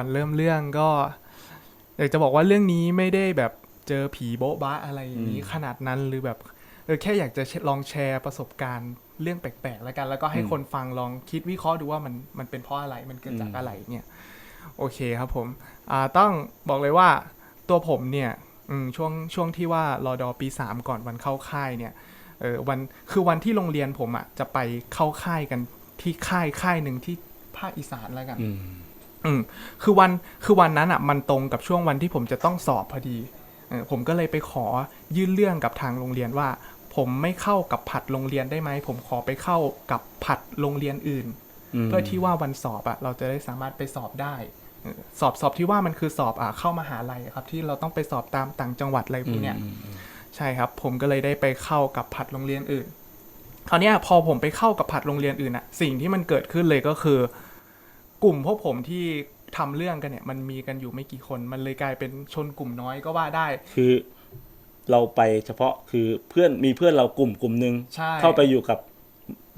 ก่อนเริ่มเรื่องก็อยากจะบอกว่าเรื่องนี้ไม่ได้แบบเจอผีโบ๊ะบะอะไรอย่างนี้อืมขนาดนั้นหรือแบบเออแค่อยากจะลองแชร์ประสบการณ์เรื่องแปลกๆแล้วกัน แล้วก็ให้คนฟังลองคิดวิเคราะห์ดูว่ามันมันเป็นเพราะอะไรมันเกิดจากอะไรเนี่ยโอเคครับผมอ่าต้องบอกเลยว่าตัวผมเนี่ยอืมช่วงช่วงที่ว่ารอดอปีสามก่อนวันเข้าค่ายเนี่ยเออวันคือวันที่โรงเรียนผมอะจะไปเข้าค่ายกันที่ค่ายค่ายหนึ่งที่ภาคอีสานแล้วกัน อืมอืมคือวันคือวันนั้นอะมันตรงกับช่วงวันที่ผมจะต้องสอบพอดีเออผมก็เลยไปขอยื่นเรื่องกับทางโรงเรียนว่า ผมไม่เข้ากับผัดโรงเรียนได้ไหมผมขอไปเข้ากับผัดโรงเรียนอื่นมเพื่อที่ว่าวันสอบอะเราจะได้สามารถไปสอบได้เออสอบสอบที่ว่ามันคือสอบอะเข้ามหาลัยครับ ที่เราต้องไปสอบตามต่างจังหวัดอะไรพวกเนี้ยอืมอืมใช่ครับ ผมก็เลยได้ไปเข้ากับผัดโรงเรียนอื่นคราวเนี้ยพอผมไปเข้ากับผัดโรงเรียนอื่นอะสิ่งที่มันเกิดขึ้นเลยก็คือ กลุ่มพวกผมที่ทำเรื่องกันเนี่ย มันมีกันอยู่ไม่กี่คน มันเลยกลายเป็นชนกลุ่มน้อยก็ว่าได้ คือเราไปเฉพาะคือเพื่อนมีเพื่อนเรากลุ่มกลุ่มหนึ่งใช่เข้าไปอยู่กับ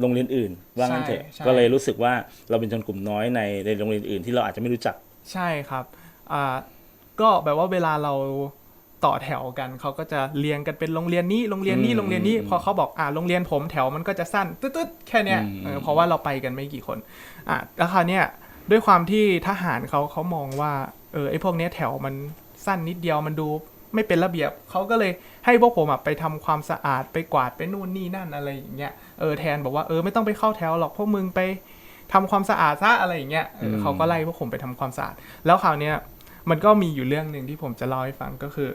โรงเรียนอื่น ว่างั้นเถอะใช่ใช่ก็เลยรู้สึกว่าเราเป็นชนกลุ่มน้อยในในโรงเรียนอื่นที่เราอาจจะไม่รู้จัก ใช่ครับอ่าก็แบบว่าเวลาเราต่อแถวกันเขาก็จะเรียงกันเป็นโรงเรียนนี้โรงเรียนนี้อืมโรงเรียนนี้อืมพอเขาบอกอ่าโรงเรียนผมแถวมันก็จะสั้นตึ๊ดๆแค่เนี้ยอืมเออเพราะว่าเราไปกันไม่กี่คนอะแล้วคราวเนี้ย ด้วยความที่ทหารเขาเขามองว่าเออไอพวกเนี้ยแถวมันสั้นนิดเดียวมันดูไม่เป็นระเบียบเขาก็เลยให้พวกผมอะไปทำความสะอาดไปกวาดไปนู่นนี่นั่นอะไรอย่างเงี้ยเออแทนบอกว่าเออไม่ต้องไปเข้าแถวหรอกพวกมึงไปทำความสะอาดซะอะไรอย่างเงี้ยเอออืมเขาก็ไล่พวกผมไปทำความสะอาด แล้วคราวเนี้ยมันก็มีอยู่เรื่องหนึ่งที่ผมจะเล่าให้ฟังก็คือ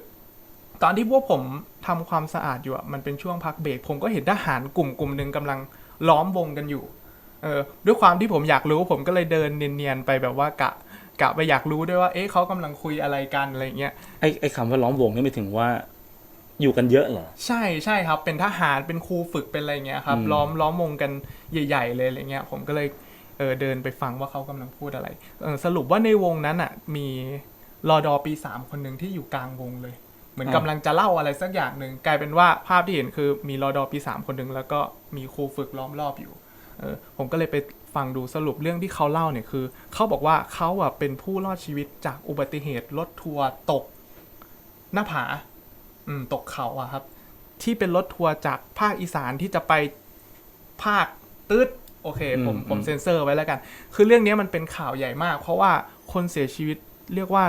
ตอนที่พวกผมทำความสะอาดอยู่อะมันเป็นช่วงพักเบรกผมก็เห็นทหารกลุ่มกลุ่มหนึ่งกำลังล้อมวงกันอยู่ เออด้วยความที่ผมอยากรู้ผมก็เลยเดินเนียนๆไปแบบว่ากะกะไปอยากรู้ด้วยว่า เอ๊ะเขากำลังคุยอะไรกันอะไรเงี้ยไอ้ไอ้คำว่าล้อมวงนี่ไม่ถึงว่าอยู่กันเยอะเหรอ ใช่ใช่ครับ เป็นทหารเป็นครูฝึกเป็นอะไรเงี้ยครับอืมล้อมล้อมวงกันใหญ่ ๆ เลยอะไรเงี้ยผมก็เลยเออเดินไปฟังว่าเขากำลังพูดอะไรเออสรุปว่าในวงนั้นอะ มีรอดอปีสามคนหนึ่งที่อยู่กลางวงเลย เหมือนกำลังจะเล่าอะไรสักอย่างหนึ่งกลายเป็นว่าภาพที่เห็นคือมีรอดอปีสามคนหนึ่งแล้วก็มีครูฝึกล้อมรอบอยู่ เออผมก็เลยไปฟังดูสรุปเรื่องที่เขาเล่าเนี่ยคือ เขาบอกว่าเขาอะเป็นผู้รอดชีวิตจากอุบัติเหตุรถทัวร์ตกหน้าผา อืม ตกเขาอะครับ ที่เป็นรถทัวร์จากภาคอีสานที่จะไปภาคตืดโอเค ผมอืมผมอืมเซ็นเซอร์ไว้แล้วกัน คือเรื่องนี้มันเป็นข่าวใหญ่มาก เพราะว่าคนเสียชีวิตเรียกว่า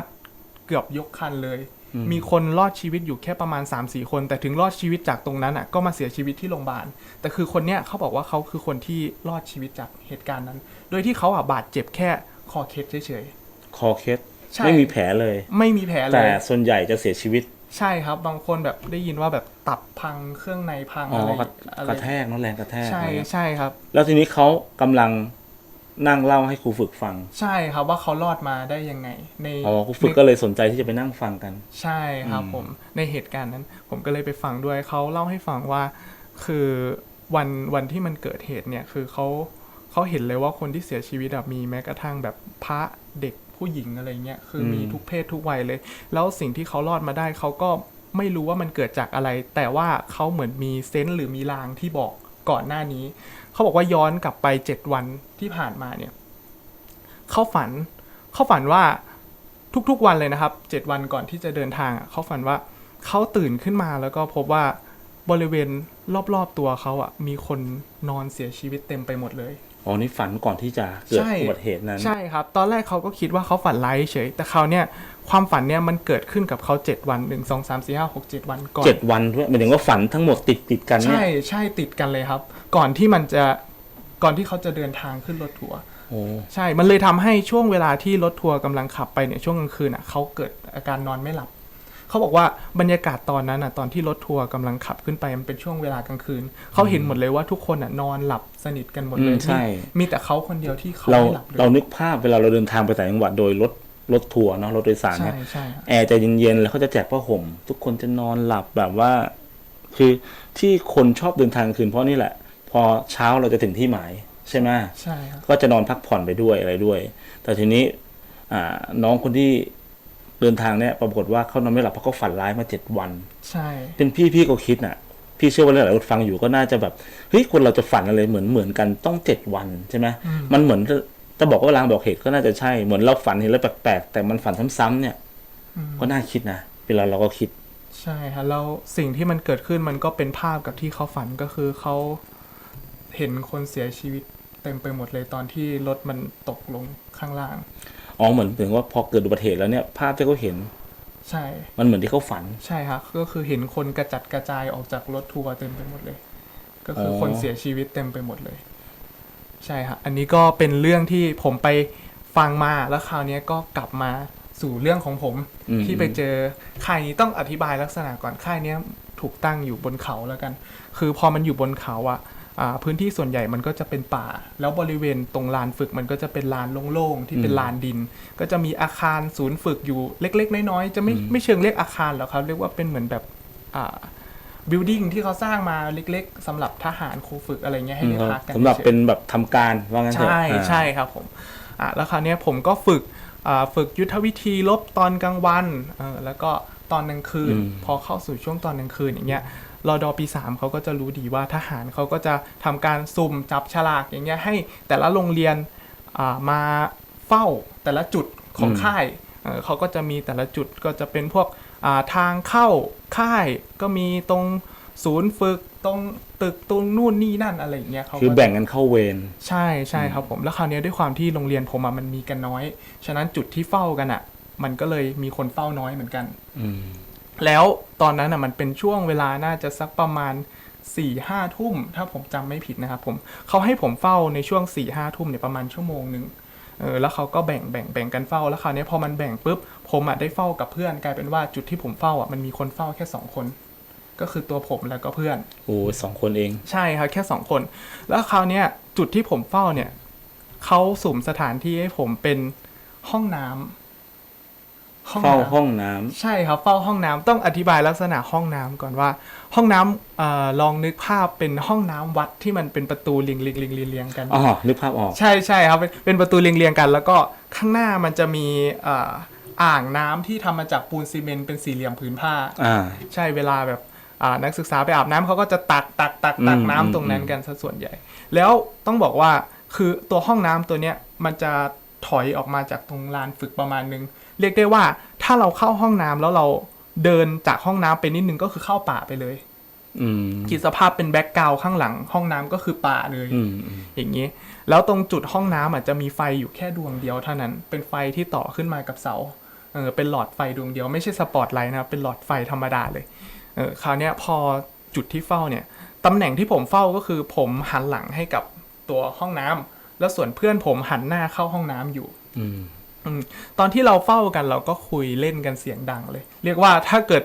เกือบยกคันเลยอื มีคนรอดชีวิตอยู่แค่ประมาณ3-4คน แต่ถึงรอดชีวิตจากตรงนั้นอะก็มาเสียชีวิตที่โรงพยาบาลแต่คือคนเนี้ยเขาบอกว่าเขาคือคนที่รอดชีวิตจากเหตุการณ์นั้น โดยที่เขาอะบาดเจ็บแค่คอเคสเฉยคอเคสใช่ไม่มีแผลเลยๆไม่มีแผลเลแต่ยส่วนใหญ่จะเสียชีวิต ใช่ครับ บางคนแบบได้ยินว่าแบบตับพังเครื่องในพังอ๋ออะไรกระอะไรกระแทกเนอะแรงกระแทกใช่อะไรเงี้ยใช่ครับ แล้วทีนี้เขากำลัง นั่งเล่าให้ครูฝึกฟัง ใช่ครับว่าเขารอดมาได้ยังไง ในอ๋อครูฝึกก็เลยสนใจที่จะไปนั่งฟังกัน ใช่ครับอืมผมในเหตุการณ์นั้น ผมก็เลยไปฟังด้วยเขาเล่าให้ฟังว่า คือวันวันที่มันเกิดเหตุเนี่ยคือเขาเขาเห็นเลยว่าคนที่เสียชีวิตอะมีแม้กระทั่งแบบพระเด็กผู้หญิงอะไรเงี้ยคือมีทุกเพศทุกวัยเลย แล้วสิ่งที่เขารอดมาได้เขาก็ไม่รู้ว่ามันเกิดจากอะไร แต่ว่าเขาเหมือนมีเซนส์หรือมีลางที่บอก ก่อนหน้านี้ เขาบอกว่าย้อนกลับไปเจ็ดวันที่ผ่านมาเนี่ยเขาฝันเขาฝันว่าทุกๆวันเลยนะครับเจ็ดวันก่อนที่จะเดินทางเขาฝันว่าเขาตื่นขึ้นมาแล้วก็พบว่าบริเวณรอบๆตัวเขาอะมีคนนอนเสียชีวิตเต็มไปหมดเลย อ๋อนี่ฝันก่อนที่จะเกิดใช่อุบัติเหตุนั้นใช่ครับ ตอนแรกเขาก็คิดว่าเขาฝันร้ายเฉย แต่เขาวเนี่ยความฝันเนี่ยมันเกิดขึ้นกับเขาเจ็ดวันหนึ่งสองสามสี่ห้าหกเจ็ดวันก่อนเจ็ดวันด้วยหมายถึงว่าฝันทั้งหมดติดติดๆกันเนี่ยใช่ใช่ติดกันเลยครับ ก่อนที่มันจะก่อนที่เขาจะเดินทางขึ้นรถทัวร์โอ้ใช่ มันเลยทำให้ช่วงเวลาที่รถทัวร์กำลังขับไปเนี่ยช่วงกลางคืนอะเขาเกิดอาการนอนไม่หลับ เขาบอกว่าบรรยากาศตอนนั้นอะตอนที่รถทัวร์กำลังขับขึ้นไปมันเป็นช่วงเวลากลางคืนเขาเห็นหมดเลยว่าทุกคนอะนอนหลับสนิทกันหมดอืเลมยใช่ มีแต่เขาคนเดียวที่เขาเราไม่หลับเลยเรานึกภาพเวลาเราเดินทางไปต่างจังหวัดโดยรถรถทัวร์เนาะรถโดยสารใช่เนี่ยใช่ครับแอร์จะเย็นๆแล้วเขาจะแจกผ้าห่ม ทุกคนจะนอนหลับแบบว่า คือที่คนชอบเดินทางกลางคืนเพราะนี่แหละ พอเช้าเราจะถึงที่หมายใช่ไหม ใช่ครับ ก็จะนอนพักผ่อนไปด้วยอะไรด้วย แต่ทีนี้อ่าน้องคนที่ เดินทางเนี่ยปรากฏว่าเขานอนไม่หลับเพราะเขาฝันร้ายมาเจ็ดวัน ใช่ เป็นพี่พี่ก็คิดน่ะ พี่เชื่อว่าหลายๆคนฟังอยู่ก็น่าจะแบบเฮ้ยคนเราจะฝันอะไรเหมือนเหมือนกันต้องเจ็ดวันใช่ไหมมันเหมือนถ้าบอกว่าลางบอกเหตุก็น่าจะใช่เหมือนเราฝันเห็นแล้วแปลกๆแต่มันฝันซ้ำๆเนี่ยก็น่าคิดนะเวลาเราก็คิด ใช่ค่ะแล้วสิ่งที่มันเกิดขึ้นมันก็เป็นภาพกับที่เขาฝันก็คือเขาเห็นคนเสียชีวิตเต็มไปหมดเลยตอนที่รถมันตกลงข้างล่าง อ๋อเหมือนถึงว่าพอเกิดอุบัติเหตุแล้วเนี่ยภาพที่เขาเห็น ใช่ มันเหมือนที่เขาฝัน ใช่ครับก็คือเห็นคนกระจัดกระจายออกจากรถทัวร์เต็มไปหมดเลย ก็คือออคนเสียชีวิตเต็มไปหมดเลย ใช่ครับอันนี้ก็เป็นเรื่องที่ผมไปฟังมาแล้วคราวเนี้ยก็กลับมาสู่เรื่องของผมอืมที่ไปเจอค่ายนี้ต้องอธิบายลักษณะก่อนค่ายเนี้ยถูกตั้งอยู่บนเขาแล้วกัน คือพอมันอยู่บนเขาอะอ่า พื้นที่ส่วนใหญ่มันก็จะเป็นป่า แล้วบริเวณตรงลานฝึกมันก็จะเป็นลานโล่งๆที่เป็นลานดิน ก็จะมีอาคารศูนย์ฝึกอยู่เล็ก ๆ น้อยๆจะไม่ไม่เชิงเรียกอาคารหรอกครับ เรียกว่าเป็นเหมือนแบบอ่าบิลดิ่งที่เขาสร้างมาเล็กๆสำหรับทหารครูฝึกอะไรเงี้ยให้ได้พักกันสำหรับฉยๆเป็นแบบทำการว่างั้นเถอะใช่อ่าใช่ครับผมอะแล้วคราวเนี้ยผมก็ฝึกอ่าฝึกยุทธวิธีลบตอนกลางวันเออแล้วก็ตอนกลางคืน พอเข้าสู่ช่วงตอนกลางคืนอย่างเงี้ย รอดอปีสามเขาก็จะรู้ดีว่าทหารเขาก็จะทำการสุ่มจับฉลากอย่างเงี้ยให้แต่ละโรงเรียนอ่ามาเฝ้าแต่ละจุดของค่ายเออเขาก็จะมีแต่ละจุดก็จะเป็นพวกอ่าทางเข้าค่ายก็มีตรงศูนย์ฝึกตรงตึกตรงนู่นนี่นั่นอะไรอย่างเงี้ยเขาก็คือจะแบ่งกันเข้าเวรใช่ใช่ครับผมแล้วคราวเนี้ยด้วยความที่โรงเรียนผมอะมันมีกันน้อย ฉะนั้นจุดที่เฝ้ากันอะ มันก็เลยมีคนเฝ้าน้อยเหมือนกันอืม แล้วตอนนั้นอะมันเป็นช่วงเวลาน่าจะสักประมาณ4ี่ห้าทุ่ม ถ้าผมจำไม่ผิดนะครับผมเขาให้ผมเฝ้าในช่วง4ี่ห้าทุ่มเนี่ยประมาณชั่วโมงหนึ่งเออแล้วเขาก็แบ่งแบ่งแบ่งกันเฝ้าแล้วคราวเนี้ยพอมันแบ่งปุ๊บผมอะได้เฝ้ากับเพื่อนกลายเป็นว่าจุดที่ผมเฝ้าอะมันมีคนเฝ้าแค่สองคน ก็คือตัวผมแล้วก็เพื่อนโอ้สองคนเอง ใช่ครับแค่สองคน แล้วคราวเนี้ยจุดที่ผมเฝ้าเนี่ยเขาสุ่มสถานที่ให้ผมเป็นห้องน้ำ ห้องเฝ้าน้ำห้องน้ำใช่ครับเฝ้าห้องน้ำต้องอธิบายลักษณะห้องน้ำก่อนว่า ห้องน้ำเอ่อลองนึกภาพเป็นห้องน้ำวัดที่มันเป็นประตูเรียงเรียงเรียงเรียงเรียงกันอ๋อนึกภาพออกใช่ใช่ครับเป็นเป็นประตูเรียงเรียงกัน แล้วก็ข้างหน้ามันจะมีเอ่ออ่างน้ำที่ทำมาจากปูนซีเมนต์เป็นสี่เหลี่ยมผืนผ้าอ่าใช่เวลาแบบอ่านักศึกษาไปอาบน้ำเขาก็จะตักตักตักตักอืมน้ำอืมตรงนั้นกันซะส่วนใหญ่ แล้วต้องบอกว่าคือตัวห้องน้ำตัวเนี้ยมันจะถอยออกมาจากตรงลานฝึกประมาณนึง เรียกได้ว่าถ้าเราเข้าห้องน้ำแล้วเราเดินจากห้องน้ำไปนิดนึงก็คือเข้าป่าไปเลยอืมคิดสภาพเป็นแบ็กกราวข้างหลัง ห้องน้ำก็คือป่าเลยอืมอืมอย่างนี้ แล้วตรงจุดห้องน้ำอะจะมีไฟอยู่แค่ดวงเดียวเท่านั้น เป็นไฟที่ต่อขึ้นมากับเสาเออเป็นหลอดไฟดวงเดียวไม่ใช่สปอตไลท์นะครับเป็นหลอดไฟธรรมดาเลยเออคราวเนี้ยพอจุดที่เฝ้าเนี่ยตำแหน่งที่ผมเฝ้าก็คือผมหันหลังให้กับตัวห้องน้ำแล้วส่วนเพื่อนผมหันหน้าเข้าห้องน้ำอยู่ อืมอืม ตอนที่เราเฝ้ากันเราก็คุยเล่นกันเสียงดังเลย เรียกว่าถ้าเกิด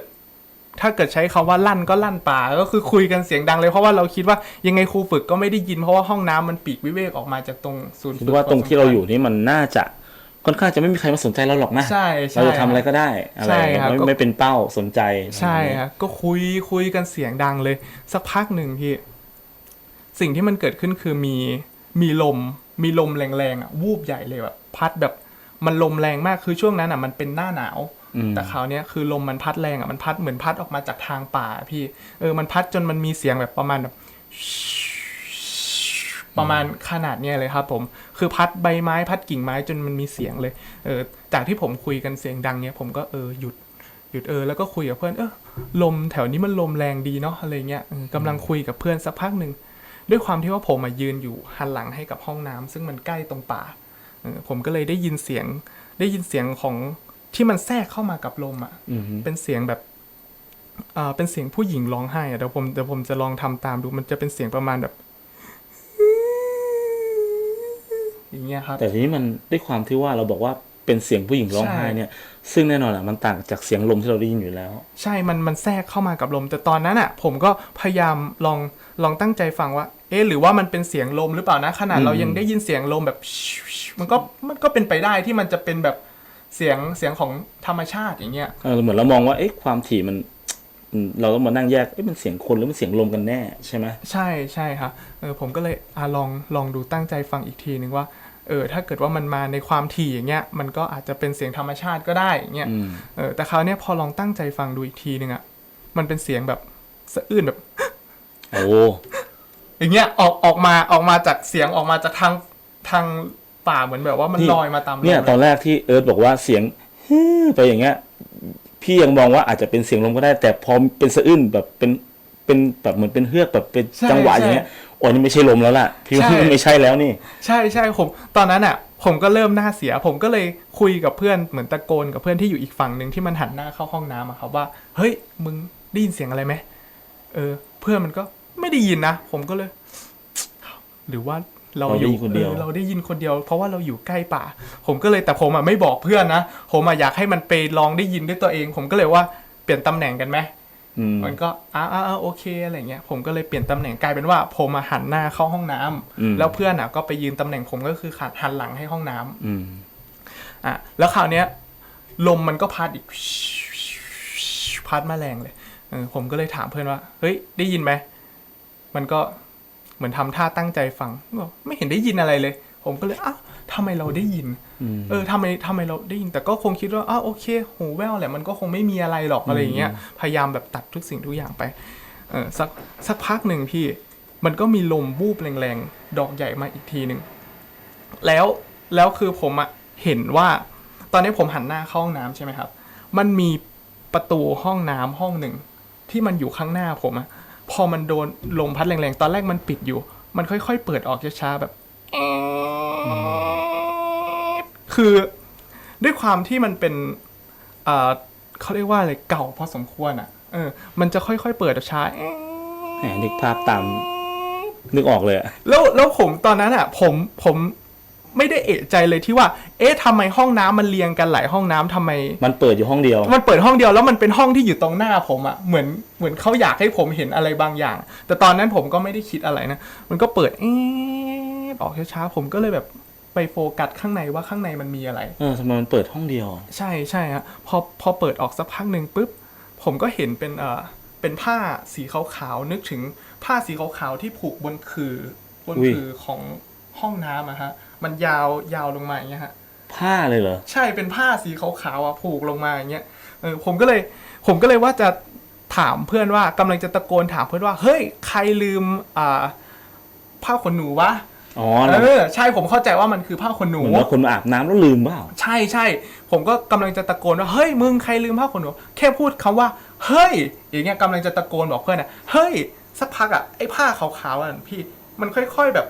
ถ้าเกิดใช้คำว่าลั่นก็ลั่นป่าก็คือคุยกันเสียงดังเลยเพราะว่าเราคิดว่ายังไงครูฝึกก็ไม่ได้ยินเพราะว่าห้องน้ำมันปีกวิเวกออกมาจากตรงศูนย์คิดฝึกว่าตรงที่เราอยู่นี่มันน่าจะค่อนข้างจะไม่มีใครมาสนใจเราหรอกนะใช่ใช่เราจะทำอะไรก็ได้อะไรใช่ครับไม่ก็ไม่เป็นเป้าสนใจใช่ครับก็คุยคุยกันเสียงดังเลย สักพักหนึ่งพี่ สิ่งที่มันเกิดขึ้นคือมีมีลม มีลมแรงๆอะวูบใหญ่เลยแบบพัดแบบ มันลมแรงมากคือช่วงนั้นอะมันเป็นหน้าหนาวอืมแต่คราวเนี้ยคือลมมันพัดแรงอะมันพัดเหมือนพัดออกมาจากทางป่าพี่เออมันพัดจนมันมีเสียงแบบประมาณแบบประมาณขนาดเนี้ยเลยครับผม คือพัดใบไม้พัดกิ่งไม้จนมันมีเสียงเลย เออ จากที่ผมคุยกันเสียงดังเนี้ยผมก็เออหยุดหยุดเออแล้วก็คุยกับเพื่อนเออลมแถวนี้มันลมแรงดีเนาะอะไรเงี้ยเออกำลังคุยกับเพื่อนสักพักหนึ่งด้วยความที่ว่าผมมายืนอยู่หันหลังให้กับห้องน้ำซึ่งมันใกล้ตรงป่าเออ ผมก็เลยได้ยินเสียง ได้ยินเสียงของที่มันแทรกเข้ามากับลมอะอืมเป็นเสียงแบบอ่าเป็นเสียงผู้หญิงร้องไห้อะเดี๋ยวผมเดี๋ยวผมจะลองทำตามดูมันจะเป็นเสียงประมาณแบบอย่างเงี้ยครับแต่ทีนี้มันด้วยความที่ว่าเราบอกว่าเป็นเสียงผู้หญิงร้องไห้ใช่เนี่ย ซึ่งแน่นอนอะมันต่างจากเสียงลมที่เราได้ยินอยู่แล้ว ใช่มันมันแทรกเข้ามากับลม แต่ตอนนั้นอะ ผมก็พยายามลองลองตั้งใจฟังว่า เอ๊ะหรือว่ามันเป็นเสียงลมหรือเปล่านะ ขนาดอืมเรายังได้ยินเสียงลมแบบ มันก็มันก็เป็นไปได้ที่มันจะเป็นแบบเสียงเสียงของธรรมชาติอย่างเงี้ยเออเหมือนเรามองว่าเอ๊ะความถี่มันอืมเราต้องมานั่งแยกเอ๊ะมันเสียงคนหรือมันเสียงลมกันแน่ใช่ไหมใช่ใช่ครับเออผมก็เลยอะลองลองดูตั้งใจฟังอีกทีนึงว่าเออถ้าเกิดว่ามันมาในความถี่อย่างเงี้ยมันก็อาจจะเป็นเสียงธรรมชาติก็ได้อย่างเงี้ยอืมเออแต่คราวเนี้ยพอลองตั้งใจฟังดูอีกทีนึงอะมันเป็นเสียงแบบสะอื้นแบบ โอ้ อย่างเงี้ยออกออกมาออกมาจากเสียงออกมาจากทางทางป่าเหมือนแบบว่ามันนี่ลอยมาตามลมเนี่ยลตอนแรกที่เอิร์ธบอกว่าเสียงฮือไปอย่างเงี้ย พี่ยังมองว่าอาจจะเป็นเสียงลมก็ได้ แต่พอเป็นสะอื้นแบบเป็นเป็นแบบเหมือนเป็นเฮือกแบบเป็นใช่จังหวะอย่างเงี้ยโอ้ยนี่ไม่ใช่ลมแล้วล่ะ พี่ว่าใช่มันไม่ใช่แล้วนี่ ใช่ใช่ผม ตอนนั้นอะ ผมก็เริ่มหน้าเสีย ผมก็เลยคุยกับเพื่อนเหมือนตะโกนกับเพื่อนที่อยู่อีกฝั่งหนึ่งที่มันหันหน้าเข้าห้องน้ำอะครับว่า เฮ้ยมึงได้ยินเสียงอะไรไหมเออ เพื่อนมันก็ ไม่ได้ยินนะ ผมก็เลย หรือว่าเราเราอได้ยู่ยินคนเดียวออเราได้ยินคนเดียว เพราะว่าเราอยู่ใกล้ป่า ผมก็เลยแต่ผมอะไม่บอกเพื่อนนะ ผมอะอยากให้มันไปลองได้ยินด้วยตัวเอง ผมก็เลยว่าเปลี่ยนตำแหน่งกันไหมอืมมันก็อ้าอ้าโอเคอะไรเงี้ย ผมก็เลยเปลี่ยนตำแหน่งกลายเป็นว่า ผมมาหันหน้าเข้าห้องน้ำอืมแล้วเพื่อนอะก็ไปยืนตำแหน่งผมก็คือหันหันหลังให้ห้องน้ำอืมอะแล้วคราวเนี้ย ลมมันก็พัดอีกพัดมาแรงเลยเออผมก็เลยถามเพื่อนว่า เฮ้ย ได้ยินไหม มันก็เหมือนทำท่าตั้งใจฟังบอกไม่เห็นได้ยินอะไรเลย ผมก็เลยอ้าวทำไมเราได้ยินอืมเออทำไมทำไมเราได้ยิน แต่ก็คงคิดว่าอ้าวโอเค หูแว่วแหละมันก็คงไม่มีอะไรหรอกอะไรอย่างเงี้ย พยายามแบบตัดทุกสิ่งทุกอย่างไปเออสักสักพักหนึ่งพี่ มันก็มีลมวูบแรงๆ ดอกใหญ่มาอีกทีหนึ่ง แล้วแล้วคือผมอะเห็นว่า ตอนนี้ผมหันหน้าเข้าห้องน้ำใช่ไหมครับ มันมีประตูห้องน้ำห้องหนึ่งที่มันอยู่ข้างหน้าผมอะ พอมันโดนลมพัดแรงๆ ตอนแรกมันปิดอยู่ มันค่อยๆ เปิดออกช้าๆแบบคือด้วยความที่มันเป็นเอ่อเขาเรียกว่าอะไรเก่าพอสมควรอะ เออ มันจะค่อยๆ เปิดช้าแหมนึกภาพตามนึกออกเลยอะแล้วแล้วผมตอนนั้นอะ ผมผม ไม่ได้เอะใจเลยที่ว่า เอ๊ะทำไมห้องน้ำมันเรียงกันหลายห้องน้ำทำไม มันเปิดอยู่ห้องเดียว มันเปิดห้องเดียวแล้วมันเป็นห้องที่อยู่ตรงหน้าผมอะเหมือนเหมือนเขาอยากให้ผมเห็นอะไรบางอย่าง แต่ตอนนั้นผมก็ไม่ได้คิดอะไรนะ มันก็เปิดเอ๊ะออกช้าๆผมก็เลยแบบไปโฟกัสข้างในว่าข้างในมันมีอะไร เออทำไมมันเปิดห้องเดียวอะใช่ใช่ฮะพอพอเปิดออกสักพักหนึ่งปุ๊บ ผมก็เห็นเป็นเอ่อเป็นผ้าสีขาวๆนึกถึงผ้าสีขาวๆที่ผูกบนคือ บนคือของห้องน้ำอะฮะ มันยาวยาวลงมาอย่างเงี้ยฮะผ้าเลยเหรอใช่เป็นผ้าสีขาวๆอะผูกลงมาอย่างเงี้ยเออผมก็เลยผมก็เลยว่าจะถามเพื่อนว่ากำลังจะตะโกนถามเพื่อนว่า เฮ้ย ใครลืมอ่าผ้าขนหนูวะอ๋อเออใช่ผมเข้าใจว่ามันคือผ้าขนหนูเหมือนว่าคนมาอาบน้ำแล้วลืมเปล่าใช่ใช่ผมก็กำลังจะตะโกนว่าเฮ้ยมึงใครลืมผ้าขนหนู แค่พูดคำว่า เฮ้ย อย่างเงี้ยกำลังจะตะโกนบอกเพื่อนอะเฮ้ยสักพักอะไอ้ผ้าขาวๆอะพี่มันค่อย ๆแบบ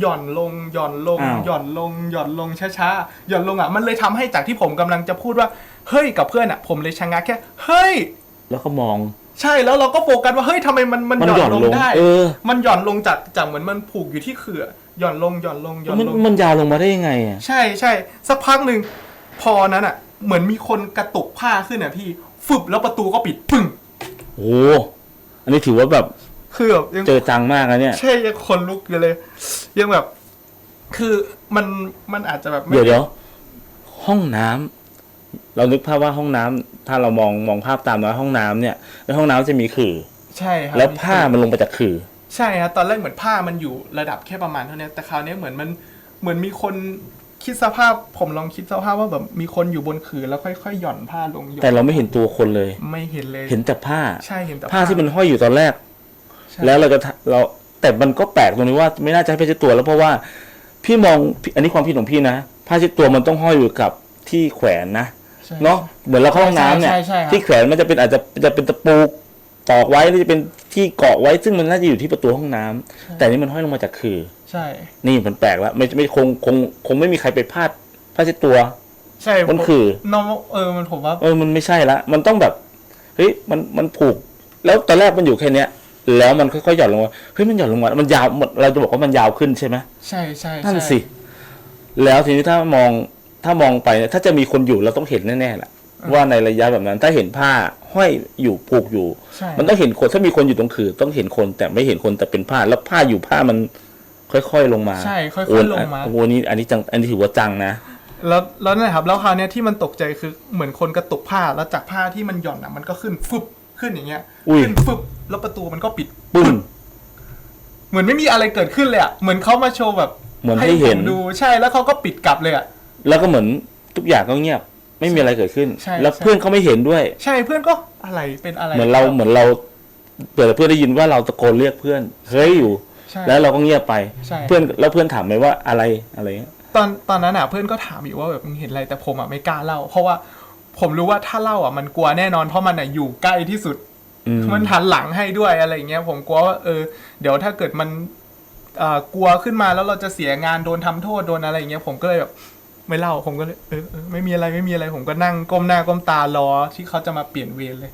หย่อนลงหย่อนลงอ้าว หย่อนลงหย่อนลงช้าๆหย่อนลงอะมันเลยทำให้จากที่ผมกำลังจะพูดว่าเฮ้ยกับเพื่อนอะ ผมเลยชะงักแค่เฮ้ย แล้วก็มอง ใช่แล้วเราก็โฟกัสว่าเฮ้ยทำไมมันมันมันหย่อนหย่อนลลงงได้ เออ มันหย่อนลงจากจากเหมือนมันผูกอยู่ที่เขื่อหย่อนลงหย่อนลงหย่อนมันลง มันยาวลงมาได้ยังไงอะ ใช่ใช่สักพักหนึ่งพอนั้นอะ เหมือนมีคนกระตุกผ้าขึ้นอะพี่ ฟึบแล้วประตูก็ปิดปึ้ง โอ้อันนี้ถือว่าแบบ คือแบบยังเจอจังมากนะเนี่ย ใช่ยังคนลุกอยู่เลย ยังแบบ คือมันมันอาจจะแบบไม่เดี๋ยวเดี๋ยวห้องน้ำเรานึกภาพว่าห้องน้ำถ้าเรามองมองภาพตามนะห้องน้ำเนี่ยในห้องน้ำจะมีขื่อใช่ครับแล้วผ้ามันลงไปจากขื่อใช่ครับตอนแรกเหมือนผ้ามันอยู่ระดับแค่ประมาณเท่านี้แต่คราวนี้เหมือนมันเหมือนมีคนคิดสภาพผมลองคิดสภาพว่าแบบมีคนอยู่บนขื่อแล้วค่อยๆหย่อนผ้าลงหย่อนแต่เราไม่เห็นตัวคนเลย ไม่เห็นเลย เห็นแต่ผ้าใช่เห็นแต่ผ้าที่มันห้อยอยู่ตอนแรกใช่ แล้วเราจะทะเราแต่มันก็แปลกตรงนี้ว่าไม่น่าจะให้ผ้าเช็ดตัวแล้วเพราะว่าพี่มองพี่อันนี้ความคิดของพี่นะผ้าเช็ดตัวมันต้องห้อยอยู่กับที่แขวนนะใช่เนาะเหมือนเราเข้าห้องน้ำเนี่ยใช่ใช่ใช่ครับที่แขวนมันจะเป็นอาจจะจะเป็นตะปูตอกไว้หรือจะเป็นที่เกาะไว้ซึ่งมันน่าจะอยู่ที่ประตูห้องน้ำแต่นี่มันห้อยลงมาจากคือ ใช่ นี่มันแปลกแล้วไม่ไม่คงคงคงไม่มีใครไปพลาดผ้าเช็ดตัว ใช่มันคือน้องเออมันผมว่าเออมันไม่ใช่ละ มันต้องแบบเฮ้ยมันมันผูก แล้วตอนแรกมันอยู่แค่เนี้ย แล้วมันค่อยๆหย่อนลงมาเฮ้ยมันหย่อนลงมามันยาวมันเราจะบอกว่ามันยาวขึ้นใช่ไหมใช่ใช่นั่นใช่สิแล้วทีนี้ถ้ามองถ้ามองไปเนี่ยถ้าจะมีคนอยู่เราต้องเห็นแน่ๆแหละว่าในระยะแบบนั้นถ้าเห็นผ้าห้อยอยู่ผูกอยู่ใช่มันต้องเห็นคนถ้ามีคนอยู่ตรงคือต้องเห็นคนแต่ไม่เห็นคนแต่เป็นผ้าแล้วผ้าอยู่ผ้ามันค่อยๆลงมาใช่ค่โอ้อยๆลงมาโอ้โหนี่อันนี้จังอันนี้ถือว่าจังนะแล้วแล้วนั่นแหละครับแล้วคราวเนี้ยที่มันตกใจคือเหมือนคนกระตุกผ้าแล้วจากผ้าที่มันหย่อนอะมันก็ขึ้นฟึบ ขึ้นอย่างเงี้ยอุ้ยขึ้นฟึบแล้วประตูมันก็ปิดปึ้งเหมือนไม่มีอะไรเกิดขึ้นเลยอะเหมือนเขามาโชว์แบบเหมือนให้เห็นผมดูใช่แล้วเขาก็ปิดกลับเลยอะแล้วก็เหมือนทุกอย่างก็เงียบ ไม่มีอะไรเกิดขึ้นใช่แล้วใช่เพื่อนเขาไม่เห็นด้วย ใช่เพื่อนก็อะไรเป็นอะไร เหมือนเราเหมือนเราเปิดเพื่อนได้ยินว่าเราตะโกนเรียกเพื่อนเฮ้ยอยู่ใช่แล้วเราก็เงียบไปใช่เพื่อนแล้วเพื่อนถามไหมว่าอะไรอะไรเงี้ยตตอนตอนนั้นอะเพื่อนก็ถามอยู่ว่าแบบมึงเห็นอะไรแต่ผมอะไม่กล้าเล่าเพราะว่า ผมรู้ว่าถ้าเล่าอะมันกลัวแน่นอนเพราะมันอะอยู่ใกล้ที่สุดอืมมันหันหลังให้ด้วยอะไรอย่างเงี้ย ผมกลัวว่าเออ เดี๋ยวถ้าเกิดมันเอ่อกลัวขึ้นมาแล้วเราจะเสียงานโดนทำโทษโดนอะไรอย่างเงี้ยผมก็เลยแบบไม่เล่าผมก็เลยเออเออไม่มีอะไรไม่มีอะไรผมก็นั่งก้มหน้าก้มตารอที่เขาจะมาเปลี่ยนเวรเลย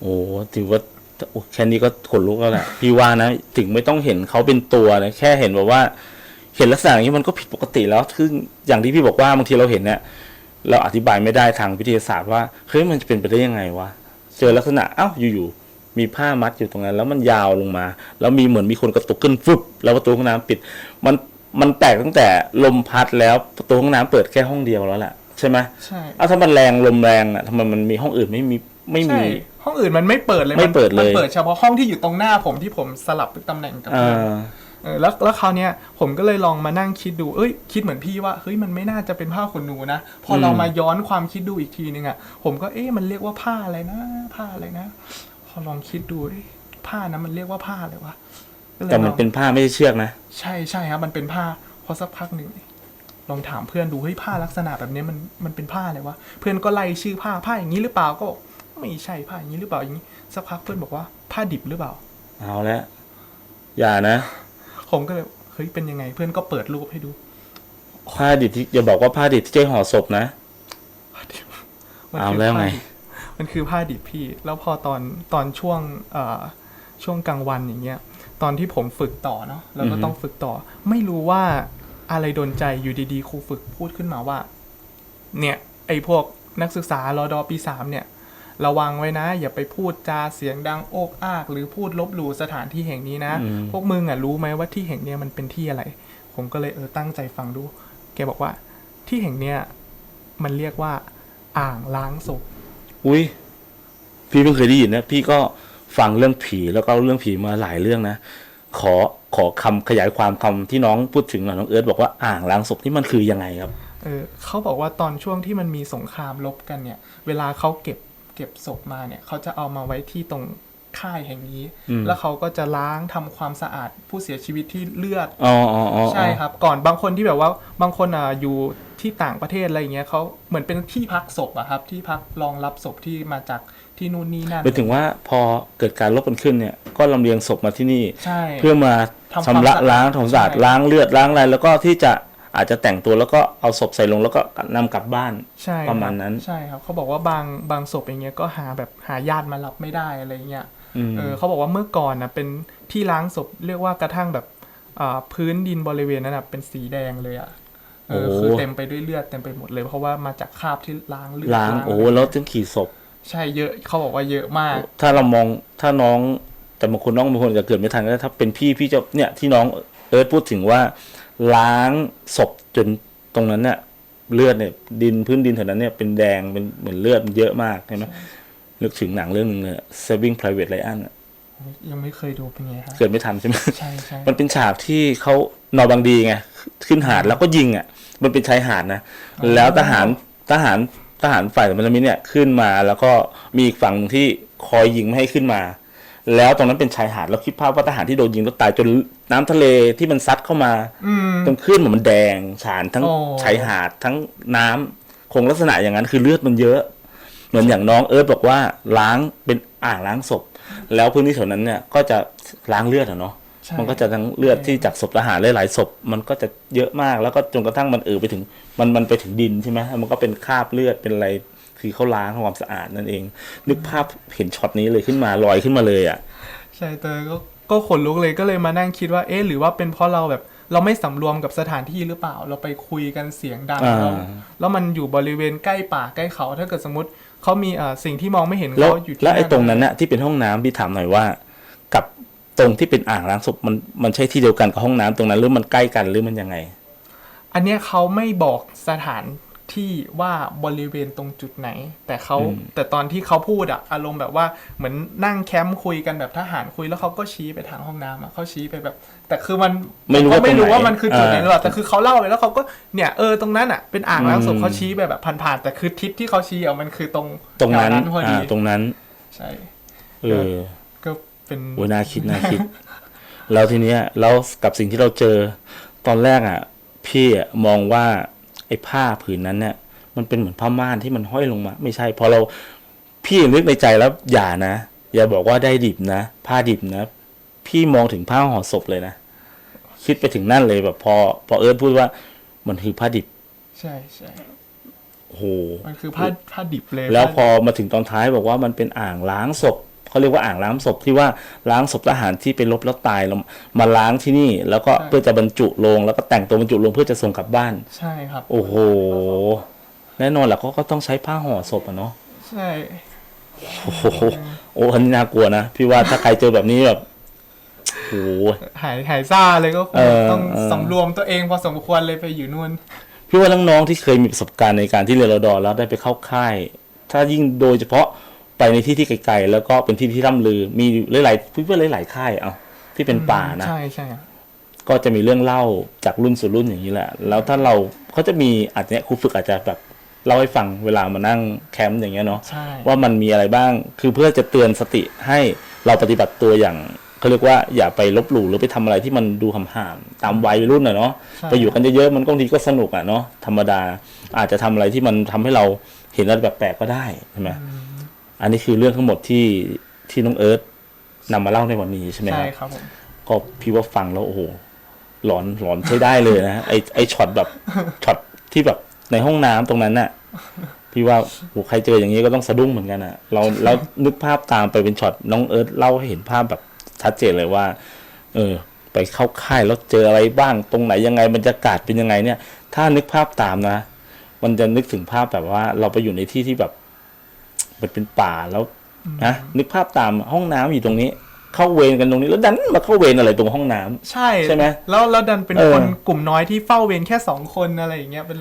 โอ้ถือว่าโอ้แค่นี้ก็ขนลุกแล้วแหละพี่ว่านะถึงไม่ต้องเห็นเขาเป็นตัวนะแค่เห็นแบบว่า เห็นลักษณะอย่างนี้มันก็ผิดปกติแล้วคืออย่างที่พี่บอกว่าบางทีเราเห็นเนี่ย เราอธิบายไม่ได้ทางวิทยาศาสตร์ว่าเฮ้ยมันจะเป็นไปได้ยังไงวะเจอลักษณะเอ้าอยู่ๆมีผ้ามัดอยู่ตรงนั้น แล้วมันยาวลงมา แล้วมีเหมือนมีคนกระตุกขึ้นฟึบแล้วประตูห้องน้ำปิด มันมันแปลกตั้งแต่ลมพัดแล้วประตูห้องน้ำเปิดแค่ห้องเดียวแล้วแหละใช่ไหมใช่เอาถ้ามันแรงลมแรงอะทำไมมันมีห้องอื่นไม่มีไม่ใช่มีห้องอื่นมันไม่เปิดเลยไม่เปิดเลยมันเปิดเฉพาะห้องที่อยู่ตรงหน้าผมที่ผมสลับตำแหน่งกับอ่เพื่อนาเออ แล้วแล้วคราวเนี้ยผมก็เลยลองมานั่งคิดดู เอ้ย คิดเหมือนพี่ว่า เฮ้ย มันไม่น่าจะเป็นผ้าขนหนูนะ พออมเรามาย้อนความคิดดูอีกทีนึงอะผมก็ เอ๊ะ มันเรียกว่าผ้าอะไรนะ ผ้าอะไรนะ พอลองคิดดูเอ้ยผ้านั้นมันเรียกว่าผ้าอะไรวะก็เลยแต่มันลองเป็นผ้าไม่ใช่เชือกนะ ใช่ใช่ครับ มันเป็นผ้า พอสักพักหนึ่งลองถามเพื่อนดู เฮ้ย ผ้าลักษณะแบบนี้มัน มันเป็นผ้าอะไรวะ เพื่อนก็ไล่ชื่อผ้า ผ้าอย่างนี้หรือเปล่า ก็บอกไม่ใช่ผ้าอย่างนี้หรือเปล่าอย่างนี้ สักพักเพื่อนบอกว่า ผ้าดิบหรือเปล่า เอาแล้วอย่านะ ผมก็เลยเฮ้ยเป็นยังไง เพื่อนก็เปิดรูปให้ดู ผ้าดิบที่อย่าบอกว่าผ้าดิบที่ใช้ห่อศพนะมันเอาคือแล้วไงผ้าดิบมันคือผ้าดิบพี่ แล้วพอตอนตอนช่วงเอ่อช่วงกลางวันอย่างเงี้ย ตอนที่ผมฝึกต่อเนาะแล้วก็อือฮึ ต้องฝึกต่อ ไม่รู้ว่าอะไรโดนใจอยู่ดีๆครูฝึกพูดขึ้นมาว่า เนี่ย ไอ้พวกนักศึกษารอดอปีสามเนี่ย ระวังไว้นะ อย่าไปพูดจาเสียงดังโอกอาก หรือพูดลบหลู่สถานที่แห่งนี้นะอืมพวกมึงอะรู้ไหมว่าที่แห่งเนี้ยมันเป็นที่อะไร ผมก็เลยเออตั้งใจฟังดู แกบอกว่า ที่แห่งเนี้ยมันเรียกว่า อ่างล้างศพอุ้ยพี่เพิ่งเคยได้ยินนะพี่ก็ฟังเรื่องผีแล้วก็เรื่องผีมาหลายเรื่องนะขอขอคำขยายความคำที่น้องพูดถึงหน่อยน้องเอิร์ธบอกว่าอ่างล้างศพนี่มันคือยังไงครับเออเขาบอกว่าตอนช่วงที่มันมีสงครามรบกันเนี่ย เวลาเขาเก็บ เก็บศพมาเนี่ยเขาจะเอามาไว้ที่ตรงค่ายแห่งนี้อืมแล้วเขาก็จะล้างทำความสะอาดผู้เสียชีวิตที่เลือดอ๋ออ๋ออ๋อใช่ครับ ก่อนบางคนที่แบบว่าบางคนอะอยู่ที่ต่างประเทศอะไรอย่างเงี้ยเขาเหมือนเป็นที่พักศพอะครับ ที่พักรองรับศพที่มาจากที่นู่นนี่นั่นไปถึงว่าพอเกิดการลบกันขึ้นเนี่ย ก็ลำเลียงศพมาที่นี่ใช่เพื่อมาทำความชำระสะอาดล้างทำความสะอาดใช่ล้างเลือดล้างอะไรแล้วก็ที่จะ อาจจะแต่งตัวแล้วก็เอาศพใส่ลงแล้วก็นำกลับบ้านใช่ประมาณนั้น ใช่ครับเขาบอกว่าบางบางศพอย่างเงี้ยก็หาแบบหาญาติมารับไม่ได้อะไรเงี้ยอืมเออเขาบอกว่าเมื่อก่อนนะเป็นที่ล้างศพเรียกว่ากระทั่งแบบอ่าพื้นดินบริเวณนั้นนะเป็นสีแดงเลยอะ่ะเออคือเต็มไปด้วยเลือดเต็มไปหมดเลยเพราะว่ามาจากคราบที่ล้างเลือดล้างโอ้แล้วถึงขี่ศพ ใช่เยอะเขาบอกว่าเยอะมาก ถ้าเรามองถ้าน้องแต่บางคนน้องบางคนจะเกิดไม่ทันก็ได้ถ้าเป็นพี่พี่จะเนี่ยที่น้องเอิร์ธพูดถึงว่า ล้างศพจนตรงนั้นเนี่ยเลือดเนี่ยดินพื้นดินแถวนั้นเนี่ยเป็นแดงเป็นเหมือนเลือดมันเยอะมากใช่ไหมนึกถึงหนังเรื่องหนึงเนี่ย Saving Private Ryan อะยังไม่เคยดูเป็นไงครับเกิดไม่ทันใช่ไหมใช่ใช่มันเป็นฉากที่เขานอนบางดีไงขึ้นหาดแล้วก็ยิงอะ มันเป็นชายหาดนะแล้วทหารทหารทหารฝ่ายสมรมิตเนี่ยขึ้นมาแล้วก็มีอีกฝั่งที่คอยยิงไม่ให้ขึ้นมา แล้วตรงนั้นเป็นชายหาดแล้วคิดภาพว่าทหารที่โดนยิงแล้วตายจน น้ำทะเลที่มันซัดเข้ามาอืมตรงขึ้นมันแดงฉานทั้งโอ้ชายหาดทั้งน้ำคงลักษณะอย่างนั้นคือเลือดมันเยอะ เหมือนอย่างน้องเอิร์ธบอกว่าล้างเป็นอ่างล้างศพ แล้วพื้นที่แถวนั้นเนี่ยก็จะล้างเลือดอะเนาะใช่มันก็จะทั้งเลือดที่จากศพทหารหลายๆศพมันก็จะเยอะมากแล้วก็จนกระทั่งมันเอ่อไปถึง มันมันไปถึงดินใช่ไหมแล้วมันก็เป็นคราบเลือดเป็นอะไรคือเขาล้างทำความสะอาดนั่นเอง นึกภาพเห็นช็อตนี้เลยขึ้นมาลอยขึ้นมาเลยอะใช่เตยก็ ก็ขนลุกเลยก็เลยมานั่งคิดว่าเอ๊ะหรือว่าเป็นเพราะเราแบบเราไม่สำรวมกับสถานที่หรือเปล่า เราไปคุยกันเสียงดังอ่าแล้วแล้วมันอยู่บริเวณใกล้ป่าใกล้เขา ถ้าเกิดสมมติเขามีอ่าสิ่งที่มองไม่เห็นแล้วเขาอยู่ที่แล้วไอ้ตรงนั้นน่ะที่เป็นห้องน้ำพี่ถามหน่อยว่า กับตรงที่เป็นอ่างล้างศพมันมันใช่ที่เดียวกันกับห้องน้ำตรงนั้นหรือมันใกล้กันหรือมันยังไง อันเนี้ยเขาไม่บอกสถาน ที่ว่าบริเวณตรงจุดไหน แต่เขาอืมแต่ตอนที่เขาพูดอะอารมณ์แบบว่าเหมือนนั่งแคมป์คุยกันแบบทหารคุยแล้วเขาก็ชี้ไปทางห้องน้ำอะเขาชี้ไปแบบ แต่คือมันไม่รู้ก็ว่าไม่รู้ตรงไหนว่ามันคือจุดไหนอ่าหรือเปล่าแต่คือเขาเล่าไปแล้วเขาก็เนี่ยเออตรงนั้นอะเป็นอ่างล้างศพอืมเขาชี้ไปแบบผ่านๆแต่คือทิศที่เขาชี้อะมันคือตรงตรงนั้นแถวพอดีอ่าตรงนั้นใช่เออก็เป็นโอ้ยน่าคิดน่าคิด แล้วทีเนี้ยแล้วกับสิ่งที่เราเจอตอนแรกอะ พี่อะมองว่า ไอ้ผ้าผืนนั้นเนี่ยมันเป็นเหมือนผ้าม่านที่มันห้อยลงมา ไม่ใช่พอเราพี่นึกในใจแล้วอย่านะอย่าบอกว่าได้ดิบนะ ผ้าดิบนะ พี่มองถึงผ้าห่อศพเลยนะคิดไปถึงนั่นเลยแบบพอ พอเอิร์ธพูดว่ามันคือผ้าดิบ ใช่ใช่โอ้โหมันคือผ้าผ้าดิบเลย แล้วพผ้าอมาถึงตอนท้ายบอกว่ามันเป็นอ่างล้างศพ เขาเรียกว่าอ่างล้างศพที่ว่าล้างศพทหารที่ไปรบแล้วตายแล้วมาล้างที่นี่ แล้วก็เพื่อจะบรรจุลง แล้วก็แต่งตัวบรรจุลงเพื่อจะส่งกลับบ้าน ใช่ครับ โอ้โหแน่นอนแหละเขาก็ต้องใช้ผ้าห่อศพอะเนาะใช่โอ้โหโอ้อันนี้น่ากลัวนะพี่ว่าถ้าใครเจอแบบนี้แบบโอ้โหหายหายซ่าเลยก็คเองอต้องเออสำรวมตัวเองพอสมควรเลยไปอยู่นู่นพี่ว่าน้องๆที่เคยมีประสบการณ์ในการที่เรียนรอดอแล้วได้ไปเข้าค่าย ถ้ายิ่งโดยเฉพาะ ไปในที่ที่ไกลๆแล้วก็เป็นที่ที่ร่ำลือ มีหลายๆพี่ว่าหลายๆค่ายเอาที่เป็นป่านะใช่ใช่ครับก็จะมีเรื่องเล่าจากรุ่นสู่รุ่นอย่างนี้แหละ แล้วถ้าเราเขาจะมีอาจจะเนี้ยครูฝึกอาจจะแบบเล่าให้ฟังเวลามานั่งแคมป์อย่างเงี้ยเนาะใช่ว่ามันมีอะไรบ้างคือเพื่อจะเตือนสติให้เราปฏิบัติตัวอย่างเขาเรียกว่าอย่าไปลบหลู่หรือไปทำอะไรที่มันดูห่ามๆตามวัยรุ่นอะเนาะใช่ไปอยู่กันเยอะๆมันก็บางทีก็สนุกอะเนาะธรรมดาอาจจะทำอะไรที่มันทำให้เราเห็นอะไรแปลกๆก็ได้ใช่ไหม อันนี้คือเรื่องทั้งหมดที่ที่น้องเอิร์ธนำมาเล่าในวันนี้ใช่ไหมคใช่รับครับผมก็พี่ว่าฟังแล้วโอ้โหหลอนหลอนใช้ได้เลยนะ ไอไอช็อตแบบช็อตที่แบบในห้องน้ำตรงนั้นน่ะ พี่ว่าโอ้ใครเจออย่างนี้ก็ต้องสะดุ้งเหมือนกันอะ เราแล้วนึกภาพตามไปเป็นช็อตน้องเอิร์ธเล่าให้เห็นภาพแบบชัดเจนเลยว่า เออ ไปเข้าค่ายแล้วเจออะไรบ้าง ตรงไหนยังไงบรรยากาศเป็นยังไงเนี่ย ถ้านึกภาพตามนะ มันจะนึกถึงภาพแบบว่า เราไปอยู่ในที่ที่แบบ มันเป็นป่าแล้วนะนึกภาพตามห้องน้ำอยู่ตรงนี้ เข้าเวรกันตรงนี้แล้วดันมาเข้าเวรอะไรตรงห้องน้ำใช่ใช่ไหมแล้วแล้วดันเป็นเออคนกลุ่มน้อยที่เฝ้าเวรแค่สองคนอะไรอย่างเงี้ยเป็น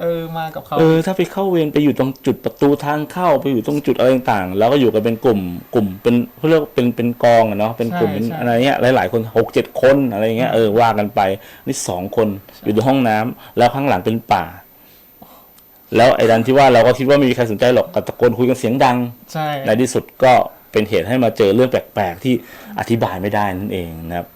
เออมากับเขาเออถ้าไปเข้าเวรไปอยู่ตรงจุดประตูทางเข้าไปอยู่ตรงจุดอะไรต่างๆ แล้วก็อยู่กันเป็นกลุ่มกลุ่มเป็นเขาเรียกว่าเป็นเป็นกองอะเนาะเป็นกลุ่มเป็นอะไรเงี้ยหลายๆคนหกเจ็ดคนอะไรเงี้ยเออว่ากันไปนี่สองคนอยู่ในห้องน้ำแล้วข้างหลังเป็นป่า แล้วไอ้ดันที่ว่าเราก็คิดว่าไม่มีใครสนใจหรอกก็ตะโกนคุยกันเสียงดัง ใช่ ในที่สุดก็เป็นเหตุให้มาเจอเรื่องแปลกๆ ที่อธิบายไม่ได้นั่นเองนะครับ